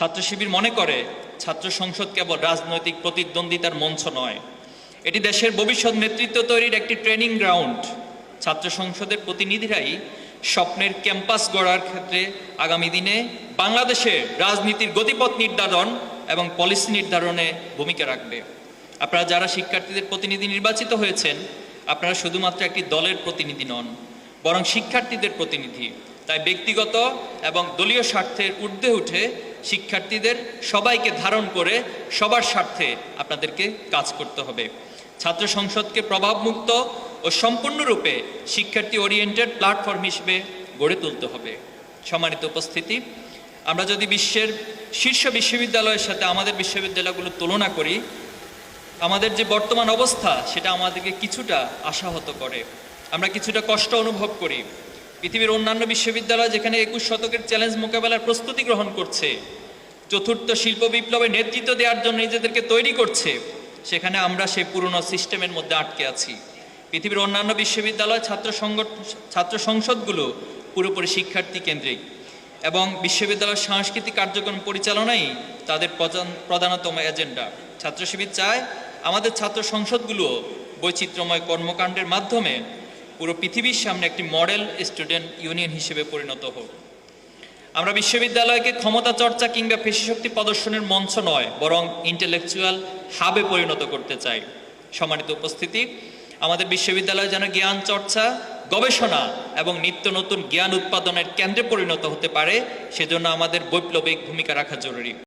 ছাত্র শিবির মনে করে, ছাত্র সংসদ কেবল রাজনৈতিক প্রতিদ্বন্দ্বিতার মঞ্চ নয়। এটি দেশের ভবিষ্যৎ নেতৃত্ব তৈরির একটি ট্রেনিং গ্রাউন্ড। ছাত্র সংসদের প্রতিনিধিরাই স্বপ্নের ক্যাম্পাস গড়ার ক্ষেত্রে আগামী দিনে বাংলাদেশের রাজনীতির গতিপথ নির্ধারণ এবং পলিসি নির্ধারণে ভূমিকা রাখবে। আপনারা যারা শিক্ষার্থীদের প্রতিনিধি নির্বাচিত হয়েছেন, আপনারা শুধুমাত্র একটি দলের প্রতিনিধি নন, বরং শিক্ষার্থীদের প্রতিনিধি। তাই ব্যক্তিগত এবং দলীয় স্বার্থের ঊর্ধ্বে উঠে শিক্ষার্থীদের সবাইকে ধারণ করে সবার স্বার্থে আপনাদেরকে কাজ করতে হবে। ছাত্র সংসদকে প্রভাবমুক্ত ও সম্পূর্ণরূপে শিক্ষার্থী ওরিয়েন্টেড প্ল্যাটফর্ম হিসেবে গড়ে তুলতে হবে। সম্মানিত উপস্থিতি, আমরা যদি বিশ্বের শীর্ষ বিশ্ববিদ্যালয়ের সাথে আমাদের বিশ্ববিদ্যালয়গুলো তুলনা করি, আমাদের যে বর্তমান অবস্থা, সেটা আমাদেরকে কিছুটা আশাহত করে। আমরা কিছুটা কষ্ট অনুভব করি। পৃথিবীর অন্যান্য বিশ্ববিদ্যালয় যেখানে একুশ শতকের চ্যালেঞ্জ মোকাবেলার প্রস্তুতি গ্রহণ করছে, চতুর্থ শিল্প বিপ্লবে নেতৃত্ব দেওয়ার জন্য নিজেদেরকে তৈরি করছে, সেখানে আমরা সেই পুরনো সিস্টেমের মধ্যে আটকে আছি। পৃথিবীর অন্যান্য বিশ্ববিদ্যালয় ছাত্র সংগঠ ছাত্র সংসদগুলো পুরোপুরি শিক্ষার্থী কেন্দ্রিক এবং বিশ্ববিদ্যালয়ের সাংস্কৃতিক কার্যক্রম পরিচালনাই তাদের প্রধান প্রধানতম এজেন্ডা। ছাত্র শিবির চায় আমাদের ছাত্র সংসদগুলো বৈচিত্র্যময় কর্মকাণ্ডের মাধ্যমে পুরো পৃথিবীর সামনে একটি মডেল স্টুডেন্ট ইউনিয়ন হিসেবে পরিণত হোক। আমরা বিশ্ববিদ্যালয়কে ক্ষমতা চর্চা কিংবা পেশিশক্তি প্রদর্শনের মঞ্চ নয়, বরং ইন্টেলেকচুয়াল হাবে পরিণত করতে চাই। সম্মানিত উপস্থিতি, আমাদের বিশ্ববিদ্যালয় যেন জ্ঞান চর্চা, গবেষণা এবং নিত্য নতুন জ্ঞান উৎপাদনের কেন্দ্রে পরিণত হতে পারে, সেজন্য আমাদের বৈপ্লবিক ভূমিকা রাখা জরুরি।